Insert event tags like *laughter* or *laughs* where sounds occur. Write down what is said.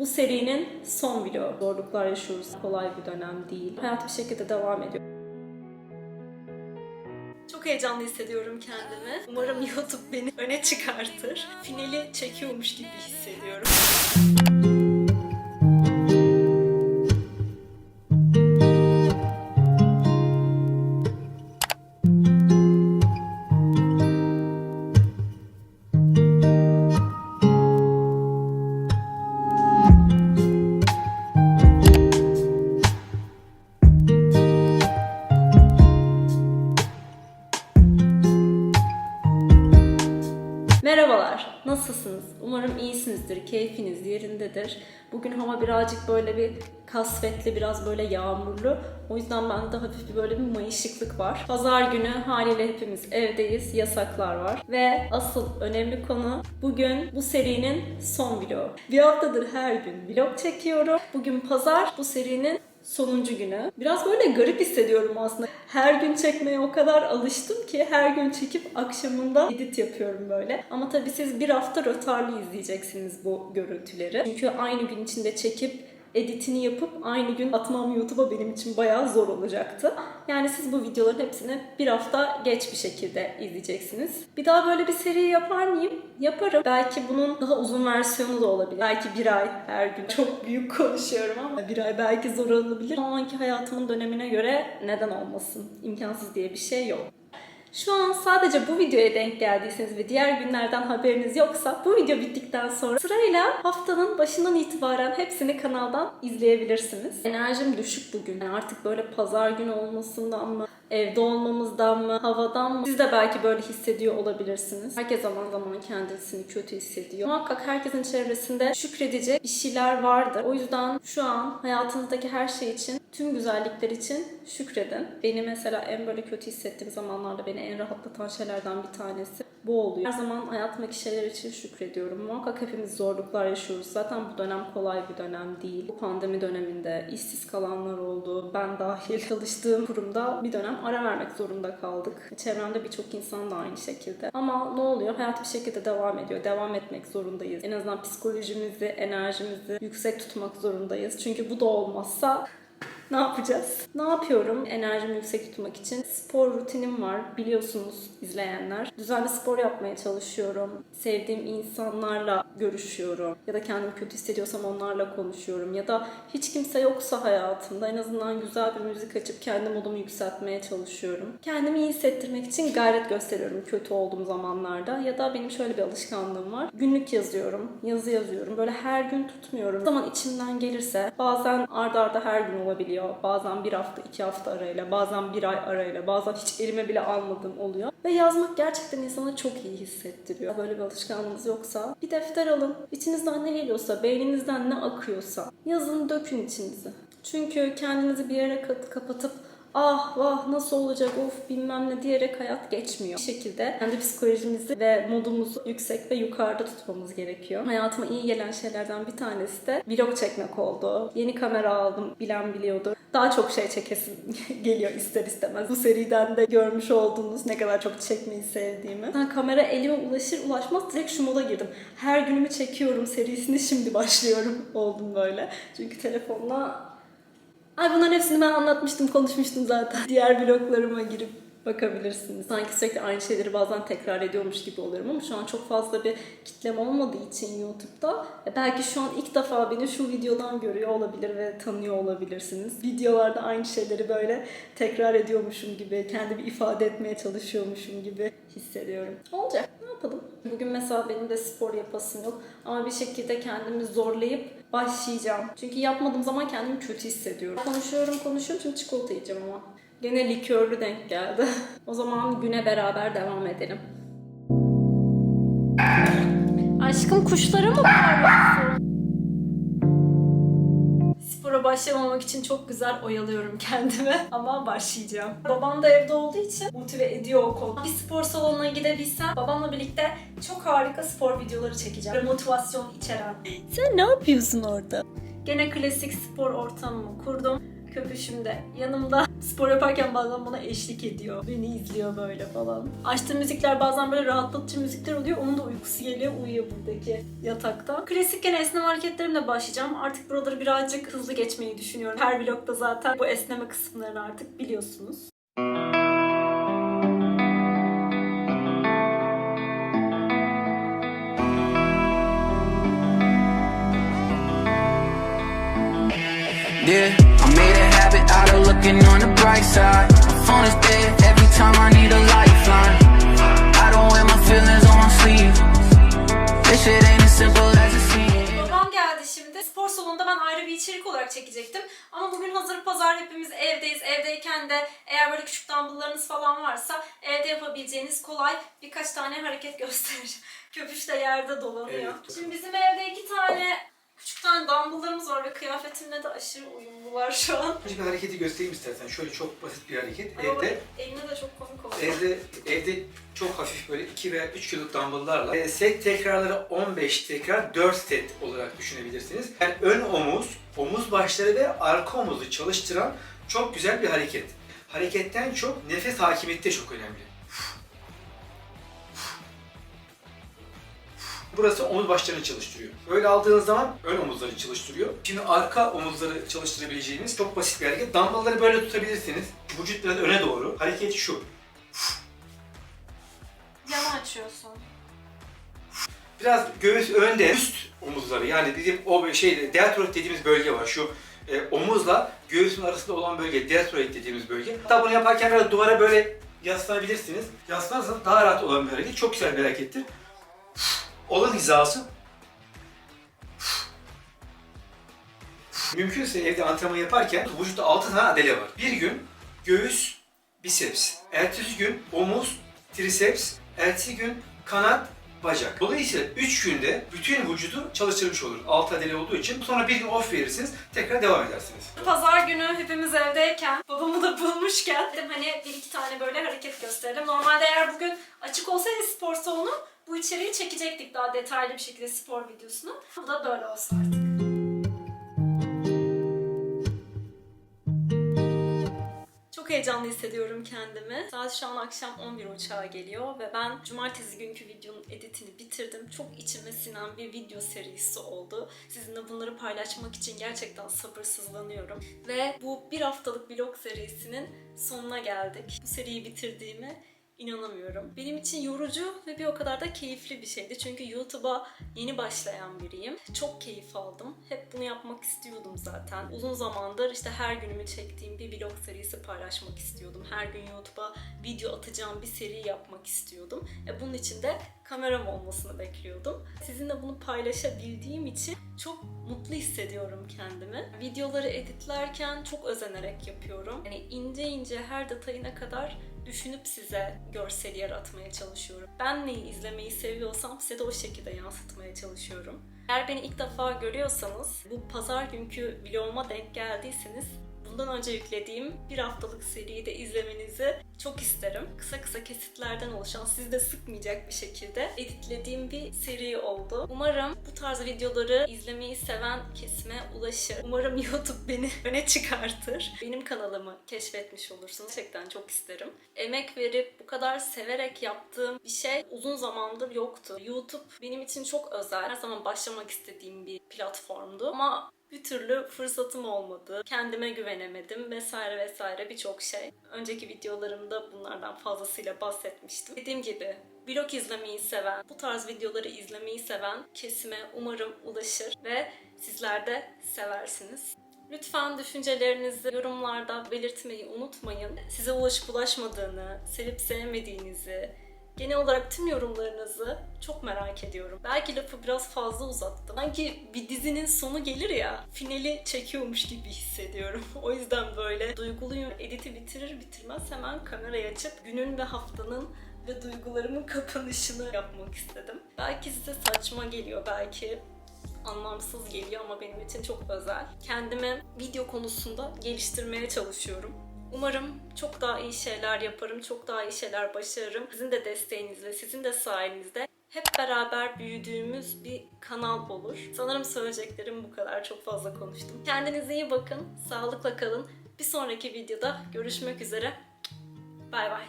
Bu serinin son vlogu. Zorluklar yaşıyoruz. Kolay bir dönem değil. Hayat bir şekilde devam ediyor. Çok heyecanlı hissediyorum kendimi. Umarım YouTube beni öne çıkartır. Finali çekiyormuş gibi hissediyorum. Nasılsınız? Umarım iyisinizdir, keyfiniz yerindedir. Bugün hava birazcık böyle bir kasvetli, biraz böyle yağmurlu. O yüzden bende hafif bir böyle bir mayışıklık var. Pazar günü haliyle hepimiz evdeyiz, yasaklar var. Ve asıl önemli konu bugün bu serinin son vlogu. Bir haftadır her gün vlog çekiyorum. Bugün pazar, bu serinin sonuncu günü. Biraz böyle garip hissediyorum aslında. Her gün çekmeye o kadar alıştım ki her gün çekip akşamında edit yapıyorum böyle. Ama tabii siz bir hafta rötarlı izleyeceksiniz bu görüntüleri. Çünkü aynı gün içinde çekip editini yapıp aynı gün atmam YouTube'a benim için bayağı zor olacaktı. Yani siz bu videoların hepsini bir hafta geç bir şekilde izleyeceksiniz. Bir daha böyle bir seri yapar mıyım? Yaparım. Belki bunun daha uzun versiyonu da olabilir. Belki bir ay her gün. Çok büyük konuşuyorum ama bir ay belki zor olabilir. O anki hayatımın dönemine göre neden olmasın? İmkansız diye bir şey yok. Şu an sadece bu videoya denk geldiyseniz ve diğer günlerden haberiniz yoksa bu video bittikten sonra sırayla haftanın başından itibaren hepsini kanaldan izleyebilirsiniz. Enerjim düşük bugün. Yani artık böyle pazar günü olmasından mı, evde olmamızdan mı, havadan mı? Siz de belki böyle hissediyor olabilirsiniz. Herkes zaman zaman kendisini kötü hissediyor. Muhakkak herkesin çevresinde şükredecek bir şeyler vardır. O yüzden şu an hayatınızdaki her şey için, tüm güzellikler için şükredin. Beni mesela en böyle kötü hissettiğim zamanlarda beni en rahatlatan şeylerden bir tanesi bu oluyor. Her zaman hayatımdaki şeyler için şükrediyorum. Muhakkak hepimiz zorluklar yaşıyoruz. Zaten bu dönem kolay bir dönem değil. Bu pandemi döneminde işsiz kalanlar oldu. Ben dahil *laughs* çalıştığım kurumda bir dönem ara vermek zorunda kaldık. Çevremde birçok insan da aynı şekilde. Ama ne oluyor? Hayat bir şekilde devam ediyor. Devam etmek zorundayız. En azından psikolojimizi, enerjimizi yüksek tutmak zorundayız. Çünkü bu da olmazsa ne yapacağız? Ne yapıyorum enerjimi yüksek tutmak için? Spor rutinim var biliyorsunuz izleyenler. Düzenli spor yapmaya çalışıyorum. Sevdiğim insanlarla görüşüyorum. Ya da kendimi kötü hissediyorsam onlarla konuşuyorum. Ya da hiç kimse yoksa hayatımda en azından güzel bir müzik açıp kendi modumu yükseltmeye çalışıyorum. Kendimi iyi hissettirmek için gayret gösteriyorum kötü olduğum zamanlarda. Ya da benim şöyle bir alışkanlığım var. Günlük yazıyorum. Yazı yazıyorum. Böyle her gün tutmuyorum. Zaman içimden gelirse bazen ardarda arda her gün olabiliyor. Bazen bir hafta, iki hafta arayla, bazen bir ay arayla, bazen hiç elime bile almadığım oluyor. Ve yazmak gerçekten insana çok iyi hissettiriyor. Böyle bir alışkanlığınız yoksa bir defter alın. İçinizden ne geliyorsa, beyninizden ne akıyorsa yazın dökün içinizi. Çünkü kendinizi bir yere kapatıp ah vah nasıl olacak of bilmem ne diyerek hayat geçmiyor. Bir şekilde kendi psikolojimizi ve modumuzu yüksek ve yukarıda tutmamız gerekiyor. Hayatıma iyi gelen şeylerden bir tanesi de vlog çekmek oldu. Yeni kamera aldım bilen biliyordur. Daha çok şey çekesim *laughs* geliyor ister istemez. Bu seriden de görmüş olduğunuz ne kadar çok çekmeyi sevdiğimi. Ben kamera elime ulaşır ulaşmaz direkt şu moda girdim. Her günümü çekiyorum serisini şimdi *laughs* başlıyorum oldum böyle. Çünkü telefonla Ay bunların hepsini ben anlatmıştım, konuşmuştum zaten. Diğer bloglarıma girip bakabilirsiniz. Sanki sürekli aynı şeyleri bazen tekrar ediyormuş gibi oluyorum ama şu an çok fazla bir kitlem olmadığı için YouTube'da e, belki şu an ilk defa beni şu videodan görüyor olabilir ve tanıyor olabilirsiniz. Videolarda aynı şeyleri böyle tekrar ediyormuşum gibi, kendimi ifade etmeye çalışıyormuşum gibi hissediyorum. Olacak, yapalım? Bugün mesela benim de spor yapasım yok ama bir şekilde kendimi zorlayıp başlayacağım. Çünkü yapmadığım zaman kendimi kötü hissediyorum. Konuşuyorum konuşuyorum şimdi çikolata yiyeceğim ama. Gene likörlü denk geldi. *laughs* o zaman güne beraber devam edelim. Aşkım kuşlara mı bağırıyorsun? Spora başlamamak için çok güzel oyalıyorum kendimi *laughs* ama başlayacağım. Babam da evde olduğu için motive ediyor o konu. Bir spor salonuna gidebilsem babamla birlikte çok harika spor videoları çekeceğim. Böyle motivasyon içeren. Sen ne yapıyorsun orada? Gene klasik spor ortamımı kurdum. Köpüşüm de yanımda spor yaparken bazen bana eşlik ediyor. Beni izliyor böyle falan. Açtığım müzikler bazen böyle rahatlatıcı müzikler oluyor. Onun da uykusu geliyor. Uyuyor buradaki yatakta. Klasik gene esneme hareketlerimle başlayacağım. Artık buraları birazcık hızlı geçmeyi düşünüyorum. Her vlogda zaten bu esneme kısımlarını artık biliyorsunuz. Yeah, I made a habit out of looking on the bright side. My phone is dead every time I need a lifeline. I don't wear my feelings on my sleeve. This shit ain't as simple as it seems. Babam geldi şimdi. Spor salonunda ben ayrı bir içerik olarak çekecektim. Ama bugün hazır pazar hepimiz evdeyiz. Evdeyken de eğer böyle küçük dumbbelllarınız falan varsa evde yapabileceğiniz kolay birkaç tane hareket göstereceğim. *laughs* Köpüş de yerde dolanıyor. Evet. Şimdi bizim evde iki tane küçük tane dumbbelllarımız var ve kıyafetimle de aşırı uyumlular şu an. Önce bir hareketi göstereyim istersen. Şöyle çok basit bir hareket. Ama Evde eline de çok komik oldu. evde evde çok hafif böyle 2 veya 3 kiloluk dumbbell'larla e, set tekrarları 15 tekrar 4 set olarak düşünebilirsiniz. Yani ön omuz, omuz başları ve arka omuzu çalıştıran çok güzel bir hareket. Hareketten çok nefes hakimiyeti de çok önemli. Burası omuz başlarını çalıştırıyor. Böyle aldığınız zaman ön omuzları çalıştırıyor. Şimdi arka omuzları çalıştırabileceğiniz çok basit bir hareket. Dumbbellları böyle tutabilirsiniz. Vücut biraz öne doğru. Hareket şu. Yana açıyorsun. Biraz göğüs önde, üst omuzları yani bizim o şey deltoid dediğimiz bölge var. Şu e, omuzla göğsün arasında olan bölge deltoid dediğimiz bölge. Hatta bunu yaparken biraz duvara böyle yaslanabilirsiniz. Yaslanırsanız daha rahat olan bir hareket. Çok güzel bir harekettir. Olan hizası. Mümkünse evde antrenman yaparken vücutta 6 tane adele var. Bir gün göğüs, biceps. Ertesi gün omuz, triceps. Ertesi gün kanat, bacak. Dolayısıyla 3 günde bütün vücudu çalıştırmış olur. 6 adele olduğu için. Sonra bir gün off verirsiniz. Tekrar devam edersiniz. Pazar günü hepimiz evdeyken, babamı da bulmuşken dedim hani bir iki tane böyle hareket gösterelim. Normalde eğer bugün açık olsaydı spor salonu içeriği çekecektik daha detaylı bir şekilde spor videosunu. Bu da böyle olsun artık. Çok heyecanlı hissediyorum kendimi. Saat şu an akşam 11 uçağı geliyor ve ben cumartesi günkü videonun editini bitirdim. Çok içime sinen bir video serisi oldu. Sizinle bunları paylaşmak için gerçekten sabırsızlanıyorum. Ve bu bir haftalık vlog serisinin sonuna geldik. Bu seriyi bitirdiğime inanamıyorum. Benim için yorucu ve bir o kadar da keyifli bir şeydi. Çünkü YouTube'a yeni başlayan biriyim. Çok keyif aldım. Hep bunu yapmak istiyordum zaten. Uzun zamandır işte her günümü çektiğim bir vlog serisi paylaşmak istiyordum. Her gün YouTube'a video atacağım bir seri yapmak istiyordum. E bunun için de kameram olmasını bekliyordum. Sizinle bunu paylaşabildiğim için çok mutlu hissediyorum kendimi. Videoları editlerken çok özenerek yapıyorum. Yani ince ince her detayına kadar düşünüp size görsel yaratmaya çalışıyorum. Ben neyi izlemeyi seviyorsam size de o şekilde yansıtmaya çalışıyorum. Eğer beni ilk defa görüyorsanız, bu pazar günkü vloguma denk geldiyseniz bundan önce yüklediğim bir haftalık seriyi de izlemenizi çok isterim. Kısa kısa kesitlerden oluşan, sizi de sıkmayacak bir şekilde editlediğim bir seri oldu. Umarım bu tarz videoları izlemeyi seven kesime ulaşır. Umarım *laughs* YouTube beni öne çıkartır. Benim kanalımı keşfetmiş olursunuz. Gerçekten çok isterim. Emek verip bu kadar severek yaptığım bir şey uzun zamandır yoktu. YouTube benim için çok özel. Her zaman başlamak istediğim bir platformdu. Ama bir türlü fırsatım olmadı. Kendime güvenemedim vesaire vesaire birçok şey. Önceki videolarımda bunlardan fazlasıyla bahsetmiştim. Dediğim gibi vlog izlemeyi seven, bu tarz videoları izlemeyi seven kesime umarım ulaşır ve sizler de seversiniz. Lütfen düşüncelerinizi yorumlarda belirtmeyi unutmayın. Size ulaşıp ulaşmadığını, sevip sevmediğinizi, genel olarak tüm yorumlarınızı çok merak ediyorum. Belki lafı biraz fazla uzattım. Sanki bir dizinin sonu gelir ya, finali çekiyormuş gibi hissediyorum. *laughs* o yüzden böyle duyguluyum. Editi bitirir bitirmez hemen kamerayı açıp günün ve haftanın ve duygularımın kapanışını yapmak istedim. Belki size saçma geliyor, belki anlamsız geliyor ama benim için çok özel. Kendimi video konusunda geliştirmeye çalışıyorum. Umarım çok daha iyi şeyler yaparım, çok daha iyi şeyler başarırım. Sizin de desteğinizle, sizin de sayenizde hep beraber büyüdüğümüz bir kanal olur. Sanırım söyleyeceklerim bu kadar. Çok fazla konuştum. Kendinize iyi bakın, sağlıkla kalın Bir sonraki videoda görüşmek üzere. Bay bay.